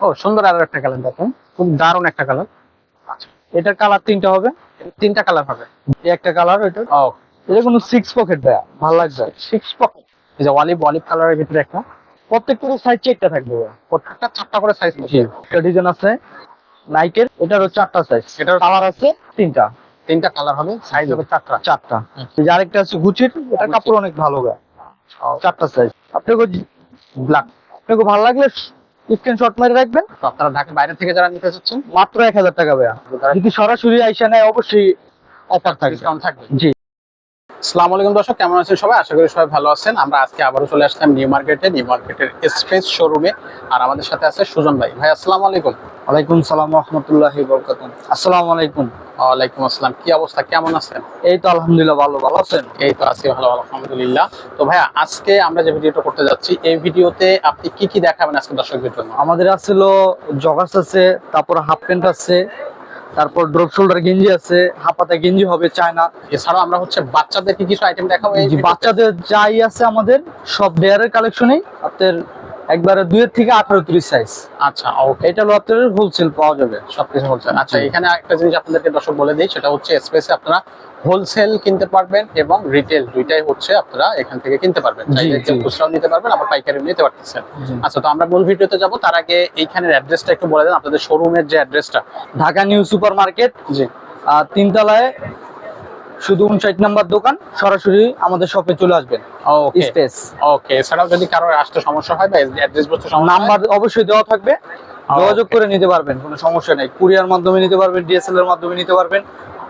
ও সুন্দর আরও একটা কালার দেখেন। খুব দারুণ একটা কালার আচ্ছা এটার কালার তিনটা হবে? তিনটা কালার হবে। এই একটা কালার ওইটা? ও এটা কোনো সিক্স পকেট ভাইয়া ভালো লাগবে। সিক্স পকেট এই যে অলিভ অলিভ কালারের ভিতরে একটা। প্রত্যেকটার সাইজ চেকটা থাকবে প্রত্যেকটা চারটা করে সাইজ একটা ডিজাইন আছে নাইকের এটারও চারটা সাইজ এটার কালার আছে তিনটা। তিনটা কালার হবে সাইজ হবে চারটা। চারটা। এই যে আরেকটা আছে গুচির এটা। কাপড় অনেক ভালো ভাইয়া। চারটা সাইজ আপনাকে ব্ল্যাক আপনাকে ভালো লাগলে স্ক্রিনশট মেরে রাখবেন। আপনারা ঢাকার বাইরে থেকে যারা নিতে চাচ্ছেন মাত্র এক হাজার টাকা ভাইয়া। যদি সরাসরি আইসা নেয় অবশ্যই অফার থাকবে। জি। আসসালামু আলাইকুম দর্শক কেমন আছেন সবাই? আশা করি সবাই ভালো আছেন। আমরা আজকে আবারও চলে আসলাম নিউ মার্কেটে নিউ মার্কেটের স্পেস শোরুমে আর আমাদের সাথে আছে সুজন ভাই। ভাই আসসালামু আলাইকুম। ওয়ালাইকুম সালাম রহমতুল্লাহ বরকাতুম আসসালামু আলাইকুম। ওয়ালাইকুম আসসালাম। কি অবস্থা? কেমন আছেন? এই তো আলহামদুলিল্লাহ ভালো। ভালো আছেন? এই তো আছি ভালো ভালো আলহামদুলিল্লাহ। তো ভাইয়া আজকে আমরা যে ভিডিওটা করতে যাচ্ছি এই ভিডিওতে আপনি কি কি দেখাবেন আজকে দর্শকদের জন্য? আমাদের আছিল জগাস আছে তারপর হাফ প্যান্ট আছে তারপর ড্রপ শোল্ডার গেঞ্জি আছে হাফাতা গেঞ্জি হবে চায়না এছাড়াও আমরা হচ্ছে বাচ্চাদেরকে কিছু আইটেম দেখাবো এই বাচ্চাদের যাই আছে আমাদের সব বেয়ারের কালেকশনই আপনার একবারে দুই এর থেকে আঠারো ত্রিশ সাইজ আচ্ছা ওকে এটা হলো আপনাদের হোলসেল পাওয়া যাবে সবকিছু হোলসেল আচ্ছা এখানে একটা জিনিস আপনাদেরকে দর্শক বলে দিই সেটা হচ্ছে স্পেসে আপনারা হোলসেল কিনতে পারবেন এবং রিটেল দুইটাই হচ্ছে আপনারা এখান থেকে কিনতে পারবেন। চাইলে খুচরাও নিতে পারবেন আবার পাইকারিও নিতে পারতেছেন। আচ্ছা তো আমরা মূল ভিডিওতে যাব তার আগে এইখানের অ্যাড্রেসটা একটু বলে দেন আপনাদের শোরুমের যে অ্যাড্রেসটা। ঢাকা নিউ সুপার মার্কেট জি। আর তিনতলায় শুধু উনষাট নাম্বার দোকান সরাসরি আমাদের শপে চলে আসবেন। ওকে স্পেস। ওকে এছাড়াও যদি কারও আসতে সমস্যা হয় বা অ্যাড্রেস বুঝতে সমস্যা নাম্বার অবশ্যই দেওয়া থাকবে। যোগাযোগ. করে নিতে পারবেন কোনো সমস্যা নেই। কুরিয়ার মাধ্যমে নিতে পারবেন ডিএসএল এর মাধ্যমে নিতে পারবেন।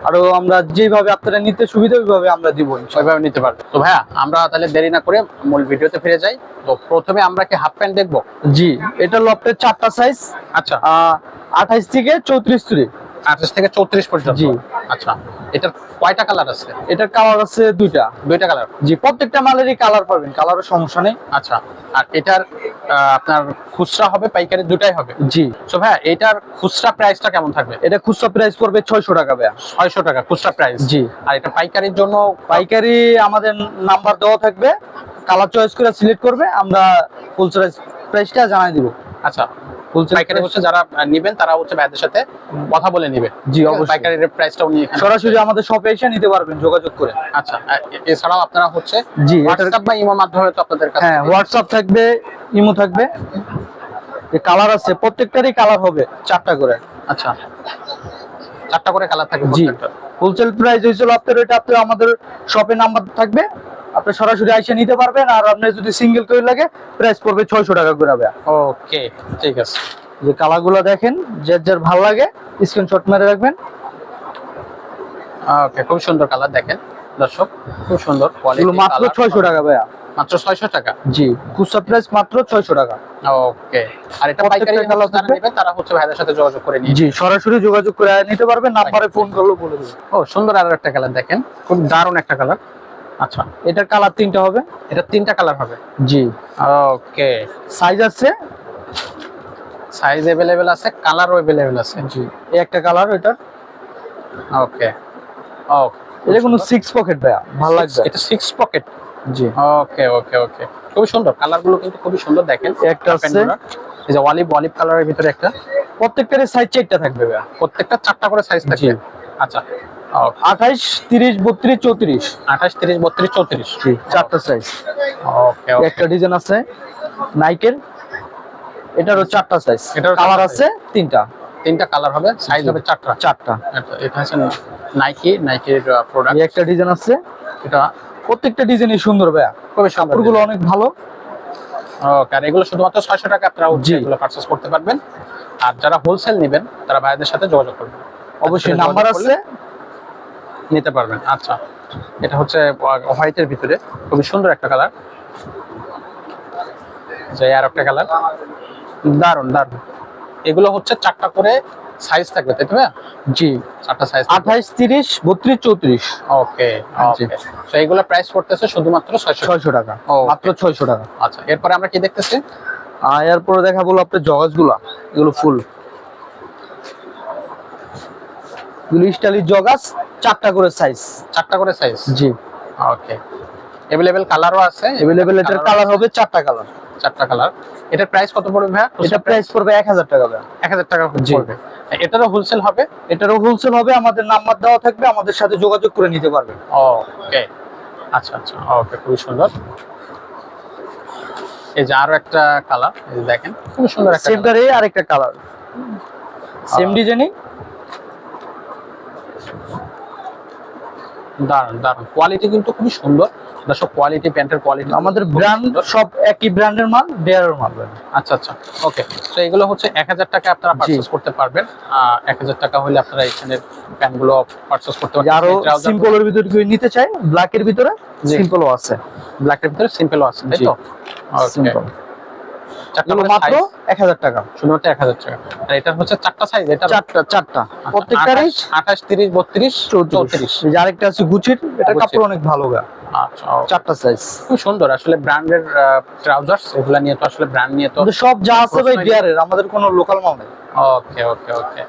আরও আমরা যেভাবে আপনারা নিতে সুবিধা ওইভাবে আমরা দিব সেভাবে নিতে পারব। তো ভাইয়া আমরা তাহলে দেরি না করে মূল ভিডিওতে ফিরে যাই। তো প্রথমে আমরা কি হাফ প্যান্ট দেখব? জি এটা লফটের চারটা সাইজ আচ্ছা। আহ আঠাইশ থেকে চৌত্রিশ তুলি আঠাশ থেকে চৌত্রিশ পর্যন্ত। জি। আচ্ছা এটার কয়টা কালার আছে? এটার কালার আছে দুইটা। দুইটা কালার জি প্রত্যেকটা মালেরই কালার পাবেন কালারের সমস্যা নেই। আচ্ছা আর এটার আপনার খুচরা হবে পাইকারি দুটাই হবে? জি। তো ভাইয়া এটার খুচরা প্রাইসটা কেমন থাকবে? এটা খুচরা প্রাইস পড়বে ছয়শো টাকা ভাইয়া। ছয়শো টাকা খুচরা প্রাইস জি। আর এটা পাইকারির জন্য পাইকারি আমাদের নাম্বার দেওয়া থাকবে। কালার চয়েস করে সিলেক্ট করবে আমরা ফুল প্রাইসটা জানাই দিব। আচ্ছা পাইকারি হচ্ছে যারা আহ, তারা হচ্ছে ভাইদের সাথে কথা বলে নিবে। জি অবশ্যই। পাইকারির প্রাইসটাও নিয়ে সরাসরি আমাদের শপে এসে নিতে পারবেন যোগাযোগ করে। আচ্ছা এছাড়াও আপনারা হচ্ছে জি হোয়াটসঅ্যাপ বা ইমোর মাধ্যমে তো আপনাদের কাছে হ্যাঁ হোয়াটসঅ্যাপ থাকবে ইমো থাকবে। যে কালার আছে প্রত্যেকটারই কালার হবে চারটা করে। আচ্ছা চারটা করে কালার থাকে জি। হোলসেল প্রাইস হয়েছিল আপনার এটা আপনার আমাদের শপে নাম্বার থাকবে। আপনি সরাসরি আইসে নিতে পারবেন আর আপনার যদি সিঙ্গেল করে লাগে প্রাইস পড়বে ছয়শো টাকা করে ওকে ঠিক আছে। যে কালারগুলো দেখেন যার যার ভালো লাগে স্ক্রিনশট মেরে রাখবেন। ওকে খুব সুন্দর কালার দেখেন দর্শক খুব সুন্দর কোয়ালিটি মাত্র ছয়শো টাকা ভাইয়া। মাত্র ছয়শো টাকা? জি খুচরা প্রাইস মাত্র ছয়শো টাকা। ওকে আর এটা পাইকারি যারা। নেবেন তারা হচ্ছে ভাইদের সাথে যোগাযোগ করে নিয়ে জি সরাসরি যোগাযোগ করে নিতে পারবেন নাম্বারে ফোন করলেও বলে দেবো। ও সুন্দর আর একটা কালার দেখেন খুব দারুণ একটা কালার। আচ্ছা এটার কালার তিনটা হবে এটা তিনটা কালার হবে জি ওকে সাইজ আছে সাইজ अवेलेबल আছে কালারও अवेलेबल আছে জি এই একটা কালার এটার ওকে ও এটা কোনো সিক্স পকেট ভাইয়া ভালো লাগবে এটা সিক্স পকেট জি ওকে ওকে ওকে খুব সুন্দর কালার গুলো কিন্তু খুবই সুন্দর দেখেন একটা আছে। প্যান্টগুলো। এই যে অলিভ অলিভ কালারের ভিতরে একটা প্রত্যেকটারই সাইজ চারটা থাকবে ভাইয়া প্রত্যেকটা চারটা করে সাইজ থাকবে জি। আচ্ছা আঠাইশ তিরিশ বত্রিশ চৌত্রিশ। আঠাশ তিরিশ বত্রিশ চৌত্রিশ। চারটা সাইজ একটা ডিজাইন আছে নাইকের এটারও চারটা সাইজ এটারও কালার আছে তিনটা। তিনটা কালার হবে সাইজ হবে চারটা। চারটা। এটা- এটা হচ্ছে নাইকি নাইকির প্রোডাক্ট একটা ডিজাইন আছে। এটা প্রত্যেকটা ডিজাইনই সুন্দর ভাইয়া। সুন্দর কাপড়গুলো অনেক ভালো। আর এগুলো শুধুমাত্র ছয়শো টাকা আপনারা। এগুলো পারচেস করতে পারবেন। আর যারা হোলসেল নেবেন তারা ভাইদের সাথে যোগাযোগ করবেন। অবশ্যই নাম্বার আছে। নিতে পারবেন। আচ্ছা এটা হচ্ছে হোয়াইটের ভিতরে। খুবই সুন্দর একটা কালার যে আর একটা কালার দারুণ দারুণ এগুলো হচ্ছে চারটা করে সাইজ থাকবে তাই তো? জি চারটা সাইজ আঠাইশ তিরিশ বত্রিশ চৌত্রিশ। ওকে। তো এগুলো প্রাইস পড়তেছে শুধুমাত্র ছয়শো ছয়শো টাকা. মাত্র ছয়শো টাকা। আচ্ছা এরপরে আমরা কি দেখতেছি? আর এরপরে দেখা বলো আপনার জগাসগুলা এগুলো ফুল জগাস। চারটা করে সাইজ চারটা করে সাইজ জি। ওকে অ্যাভেলেবেল কালারও আছে? এভেলেবেল এটার কালার হবে চারটা কালার চারটা কালার এটার প্রাইস কত পড়বে ভাইয়া? এটা প্রাইস পড়বে এক হাজার টাকা ভাইয়া। এক হাজার টাকা জি। পড়বে। এটারও হোলসেল হবে? এটারও হোলসেল হবে আমাদের নাম্বার দেওয়া থাকবে আমাদের সাথে যোগাযোগ করে নিতে পারবে। ওকে আচ্ছা আচ্ছা। ওকে খুবই সুন্দর। এই যে আরও একটা কালার এই যে দেখেন খুবই সুন্দর একটা। সেমটারই আরেকটা কালার সেম ডিজাইনই দারুণ দারুণ কোয়ালিটি কিন্তু খুবই সুন্দর। কোয়ালিটি প্যান্টের কোয়ালিটি আমাদের ব্র্যান্ড সব একই ব্র্যান্ডের মাল দেয়ারের মাল আচ্ছা আচ্ছা। ওকে তো এগুলো হচ্ছে এক হাজার টাকা আপনারা পারচেস করতে পারবেন। এক হাজার টাকা হলে আপনারা এখানে প্যান্টগুলো পারচেস করতে পারবেন। আরও সিম্পলের ভিতরে কেউ নিতে চায় ব্ল্যাকের ভিতরে। সিম্পলও আছে। ব্ল্যাকের ভিতরে সিম্পলও আছে তাই তো? সিম্পল এগুলো মাত্র size, এক হাজার টাকা। শুধুমাত্র এক হাজার টাকা। আর এটা হচ্ছে চারটা সাইজ এটা চারটা চারটা। প্রত্যেকটারই আঠাশ তিরিশ বত্রিশ চৌত্রিশ। চৌত্রিশ। এই আরেকটা আছে গুচির এটা কাপড় অনেক ভালো গা। আচ্ছা চারটা সাইজ খুব সুন্দর আসলে ব্র্যান্ডের ট্রাউজার্স এগুলা নিয়ে তো আসলে ব্র্যান্ড নিয়ে তো আমাদের সব যা আছে ভাই আমাদের কোনো লোকাল মাল নেই। ওকে ওকে ওকে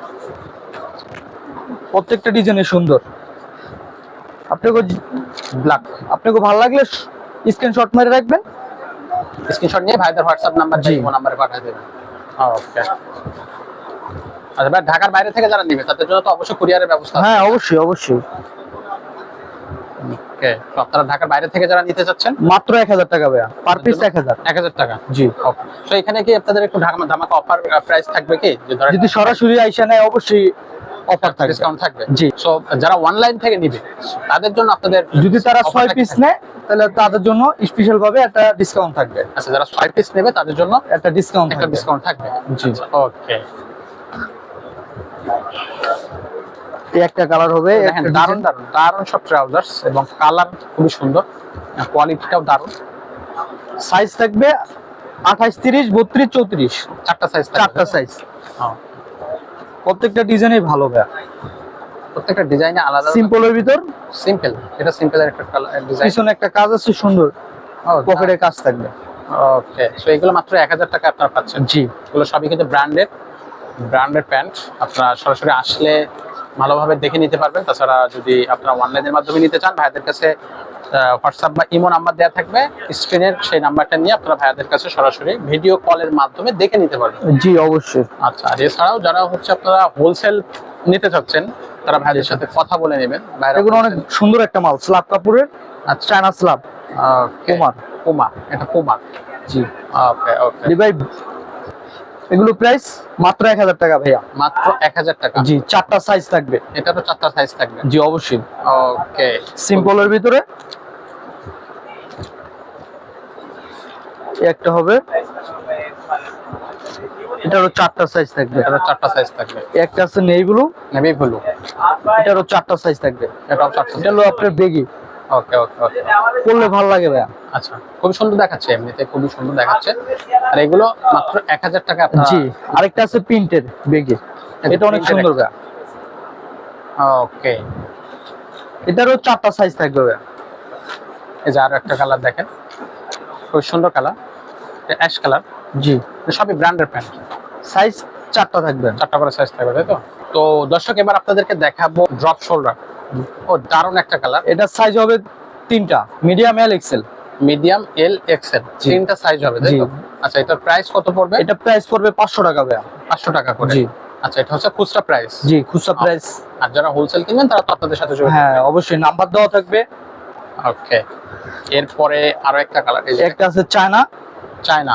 প্রত্যেকটা ডিজাইনে সুন্দর। আপনাকে ব্ল্যাক আপনাকে ভালো লাগলে স্ক্রিনশট মেরে রাখবেন। স্ক্রিনশট নিয়ে ভাইদের হোয়াটসঅ্যাপ নাম্বার জি। ফোন নাম্বারে পাঠিয়ে দেবেন। ওকে আচ্ছা ভাই ঢাকার বাইরে থেকে যারা নেবে তাদের জন্য তো অবশ্যই কুরিয়ারের ব্যবস্থা হ্যাঁ অবশ্যই অবশ্যই। ওকে তো আপনারা ঢাকার বাইরে থেকে যারা নিতে চাচ্ছেন? মাত্র এক হাজার টাকা ভাইয়া। পার পিস এক হাজার। এক হাজার টাকা? জি। ওকে তো এখানে কি আপনাদের একটু ঢাকা ধামাকা অফার প্রাইস থাকবে কি? যে ধরেন যদি সরাসরি আইসা নেয় অবশ্যই অফার থাকবে। ডিসকাউন্ট থাকবে। জি। সো যারা অনলাইন থেকে নিবে তাদের জন্য আপনাদের যদি তারা offer ছয় থাকবে। পিস নেয় তাহলে তাদের জন্য স্পেশাল ভাবে একটা ডিসকাউন্ট থাকবে। আচ্ছা যারা ছয় পিস নেবে তাদের জন্য একটা ডিসকাউন্ট একটা ডিসকাউন্ট থাকবে। জি। ওকে একটা কালার হবে দারুণ দারুণ দারুণ সব ট্রাউজার্স এবং কালার খুবই সুন্দর কোয়ালিটিটাও দারুণ সাইজ থাকবে আঠাইশ তিরিশ বত্রিশ চৌত্রিশ। চারটা সাইজ চারটা সাইজ প্রত্যেকটা ডিজাইনই ভালো ভাইয়া। প্রত্যেকটা ডিজাইনে আলাদা সিম্পলের ভিতর? সিম্পল এটা সিম্পলের একটা কালার ডিজাইন পিছনে একটা কাজ আছে সুন্দর। পকেটে কাজ থাকবে। ওকে সো এগুলো মাত্র এক হাজার টাকা আপনারা পাচ্ছেন। জি। এগুলো সবই কিন্তু ব্র্যান্ডেড ব্র্যান্ডেড প্যান্ট আপনারা সরাসরি আসলে ভালোভাবে দেখে নিতে পারবেন। তাছাড়া যদি আপনারা অনলাইনের মাধ্যমে নিতে চান ভাইদের কাছে হোয়াটসঅ্যাপ বা ইমো নাম্বার দেওয়া থাকবে। স্ক্রিনের সেই নাম্বারটা নিয়ে আপনারা ভাইদের কাছে সরাসরি ভিডিও কলের মাধ্যমে দেখে নিতে পারবেন। জি অবশ্যই। আচ্ছা আর এছাড়াও যারা হচ্ছে আপনারা হোলসেল নিতে চাচ্ছেন তারা ভাইদের সাথে কথা বলে নেবেন এগুলো অনেক সুন্দর একটা মাল স্ল্যাব কাপড়ের আচ্ছা। চায়না স্ল্যাব কুমার কুমা এটা কুমা জি। ওকে ওকে। জি ভাই এগুলো প্রাইস মাত্র এক হাজার টাকা ভাইয়া। মাত্র এক হাজার টাকা। জি চারটা সাইজ থাকবে। এটা তো চারটা সাইজ থাকবে। জি অবশ্যই। ওকে। সিম্পলের ভিতরে। একটা হবে। এটারও চারটা সাইজ থাকবে। এটারও চারটা সাইজ থাকবে। একটা আছে নেই ব্লু নেভি ব্লু এটারও চারটা সাইজ থাকবে। এটাও চারটা এটা হলো আপনার বেগি ওকে ওকে ওকে পরলে ভালো লাগে ভাইয়া। আচ্ছা খুবই সুন্দর দেখাচ্ছে এমনিতে খুবই সুন্দর দেখাচ্ছে। আর এগুলো মাত্র এক হাজার টাকা আপনারা জি আরেকটা আছে প্রিন্টের বেগি এটা অনেক সুন্দর ভাইয়া ওকে এটারও চারটা সাইজ থাকবে ভাইয়া। এই যে আরও একটা কালার দেখেন। খুব সুন্দর কালার অ্যাশ কালার। জি। সবই ব্র্যান্ডের প্যান্ট সাইজ চারটা থাকবে। চারটা করে সাইজ থাকবে তাই তো? তো দর্শক এবার আপনাদেরকে দেখাবো ড্রপ শোল্ডার ও দারুণ একটা কালার এটার সাইজ হবে তিনটা। Medium L XL medium L XL তিনটা সাইজ হবে তাই তো? আচ্ছা এটার প্রাইস কত পড়বে? এটা প্রাইস পড়বে পাঁচশো টাকা ভাইয়া। পাঁচশো টাকা করে। জি। আচ্ছা এটা হচ্ছে খুচরা প্রাইস জি খুচরা প্রাইস আর যারা হোলসেল কিনবেন তারা তো আপনাদের সাথে যোগাযোগ হ্যাঁ অবশ্যই নাম্বার দেওয়া থাকবে। ওকে এরপরে আরও একটা কালার এই একটা আছে চায়না চায়না।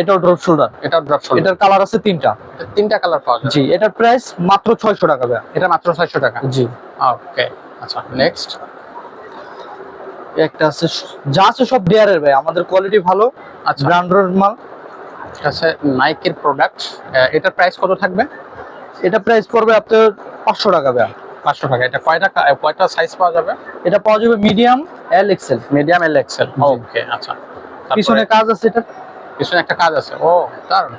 এটাও ড্রপ শোল্ডার এটাও ড্রপ শোল্ডার এটার কালার আছে তিনটা। তিনটা কালার পাওয়া যায়। জি এটার প্রাইস মাত্র ছয়শো টাকা ভাইয়া। এটা মাত্র ছয়শো টাকা। জি। ওকে আচ্ছা নেক্সট একটা আছে যা আছে সব ডেয়ারের ভাই আমাদের কোয়ালিটি ভালো আচ্ছা। ব্র্যান্ডের মাল। নাইকের প্রোডাক্ট এটার প্রাইস কত থাকবে? এটা প্রাইস পড়বে আপনার পাঁচশো টাকা ভাইয়া। পাঁচশো টাকা। এটা কয়টা কয়টা সাইজ পাওয়া যাবে? এটা পাওয়া যাবে medium L XL medium L XL okay আচ্ছা। পিছনে কাজ আছে এটা? পিছনে একটা কাজ আছে। ও দারুণ।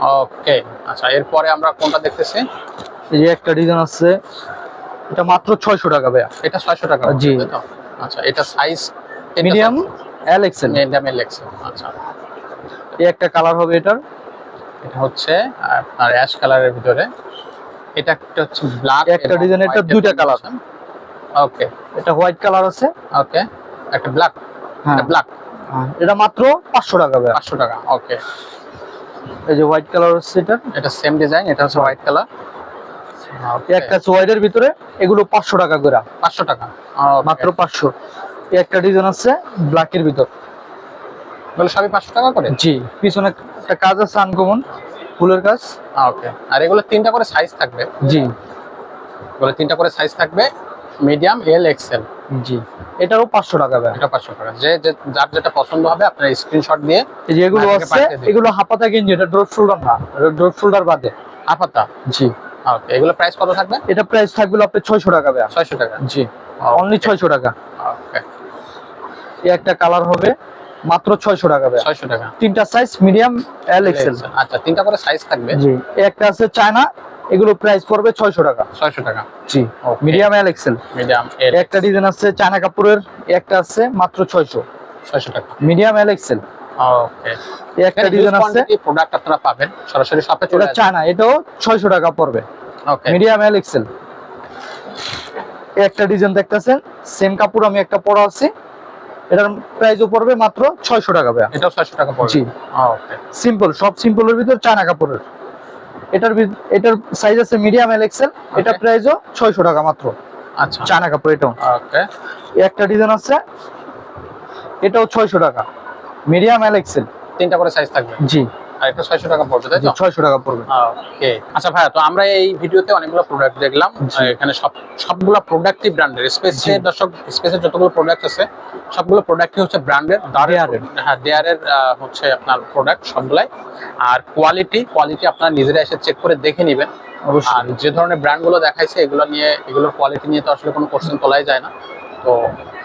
ওকে আচ্ছা এরপরে আমরা কোনটা দেখতেছি? এই যে একটা ডিজাইন আছে। এটা মাত্র ছয়শো টাকা ভাইয়া। এটা ছয়শো টাকা জি। আচ্ছা এটা size medium L XL medium L XL আচ্ছা। এই একটা কালার হবে এটার। এটা হচ্ছে আপনার অ্যাশ কালারের ভিতরে। এটা একটা হচ্ছে ব্ল্যাক একটা design, এটা দুইটা colour। ওকে এটা হোয়াইট কালার আছে। ওকে একটা ব্ল্যাক হ্যাঁ। ব্ল্যাক এটা মাত্র পাঁচশো টাকা পাঁচশো টাকা ওকে এই যে হোয়াইট কালার হচ্ছে এটা? এটা সেম ডিজাইন এটা হচ্ছে হোয়াইট কালার এই একটা হোয়াইটের ভিতরে এগুলো পাঁচশো টাকা করে। পাঁচশো টাকা মাত্র পাঁচশো। একটা ডিজাইন আছে ব্ল্যাকের ভিতর। এগুলো সবই পাঁচশো টাকা করে? জি পিছনে একটা কাজ আছে আনকমন ফুলের কাজ। ওকে আর এগুলো তিনটা করে সাইজ থাকবে? জি। এগুলো তিনটা করে সাইজ থাকবে মিডিয়াম এল এক্সেল জি। এটারও পাঁচশো টাকা ভাইয়া এটা পাঁচশো টাকা। যে যে- যার যেটা পছন্দ হবে আপনার স্ক্রিনশট দিয়ে এই যে এগুলো মার্কেটে আছে এগুলো হাফাতা গেঞ্জি এটা ড্রপ শোল্ডার না ড্রপ শোল্ডার বাদে। আপাতা জি। ওকে এগুলো প্রাইস কত থাকবে? এটা প্রাইস থাকবে আপনার ছয়শো টাকা ভাইয়া ছয়শো টাকা। জি। অনলি ছয়শো টাকা। ওকে এই একটা কালার হবে মাত্র ছয়শো টাকা ভাইয়া ছয়শো টাকা। তিনটা সাইজ মিডিয়াম এল এক্সেল আচ্ছা তিনটা করে সাইজ থাকবে। জি। একটা আছে চায়না এগুলো প্রাইস পড়বে ছয়শো টাকা। ছয়শো টাকা। জি মিডিয়াম এল এক্সেল মিডিয়াম একটা ডিজাইন আছে চায়না কাপড়ের একটা আছে মাত্র ছয়শো। ছয়শো টাকা। মিডিয়াম এল এক্সেল ওকে একটা ডিজাইন আছে প্রোডাক্ট আপনারা পাবেন। সরাসরি শপে চলে ওটা চায়না এটাও ছয়শো টাকা পড়বে। ওকে মিডিয়াম এল এক্সেল একটা ডিজাইন দেখতেছেন সেম কাপড় আমি একটা পরা আছে। এটার প্রাইসও পড়বে মাত্র ছয়শো টাকা ভাইয়া। এটাও ছয়শো টাকা পড়বে। জি। ওকে সিম্পল সব সিম্পলের ভিতর চায়না কাপড়ের এটার এটার সাইজ আছে মিডিয়াম এল এক্সেল এটা প্রাইসও ছয়শো টাকা মাত্র। আচ্ছা। চায়না কাপড় এটাও ওকে একটা ডিজাইন আছে এটাও ছয়শো টাকা। মিডিয়াম এল এক্সেল তিনটা করে সাইজ থাকবে? জি। আর এটা ছয়শো টাকা পড়বে তাই তো? ছয়শো টাকা পড়বে। ওকে আচ্ছা ভাইয়া তো আমরা এই ভিডিওতে অনেকগুলো প্রোডাক্ট দেখলাম। এখানে সব সবগুলো প্রোডাক্টই ব্র্যান্ডের দর্শক স্পেসের যতগুলো প্রোডাক্ট আছে সবগুলো প্রোডাক্টই হচ্ছে ব্র্যান্ডের। হ্যাঁ দেয়ারের হচ্ছে আপনার প্রোডাক্ট সবগুলাই। আর কোয়ালিটি কোয়ালিটি আপনারা নিজেরা এসে চেক করে দেখে নেবেন। আর যে ধরনের ব্র্যান্ডগুলো দেখাইছে এগুলো নিয়ে এগুলোর কোয়ালিটি নিয়ে তো আসলে কোনো কোশ্চেন তোলাই যায় না। তো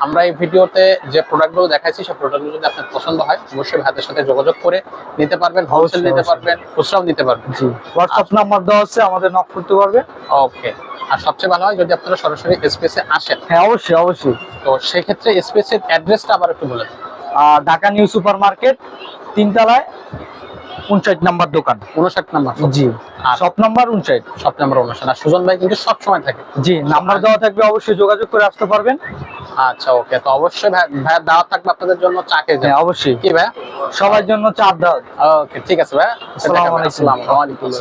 আমরা এই ভিডিওতে যে প্রোডাক্টগুলো দেখাইছি সেই প্রোডাক্টগুলো যদি আপনার পছন্দ হয় অবশ্যই ভাইদের সাথে যোগাযোগ করে নিতে পারবেন হোলসেল নিতে পারবেন খুচরাও নিতে পারবেন। জি হোয়াটসঅ্যাপ নাম্বার দেওয়া আছে আমাদের নক করতে পারবে। ওকে আর সবচেয়ে ভালো হয় যদি আপনারা সরাসরি স্পেসে আসেন হ্যাঁ অবশ্যই অবশ্যই। তো সেই ক্ষেত্রে স্পেসের অ্যাড্রেসটা আবার একটু বলে ঢাকা নিউ সুপার মার্কেট তিনতলায় উনষাট নাম্বার দোকান। উনষাট নাম্বার জি। সব নাম্বার উনষাট সব নাম্বার অনুষ্ঠান আর সুজন ভাই কিন্তু সব সময় থাকে। জি নাম্বার দেওয়া থাকবে অবশ্যই যোগাযোগ করে আসতে পারবেন। আচ্ছা ওকে। তো অবশ্যই ভাই দাওয়া থাকবে আপনাদের জন্য চাকে হ্যাঁ অবশ্যই। কি ভাই? সবার জন্য চা দাও ওকে ঠিক আছে ভাই। আসসালামু আলাইকুম। ওয়া আলাইকুম।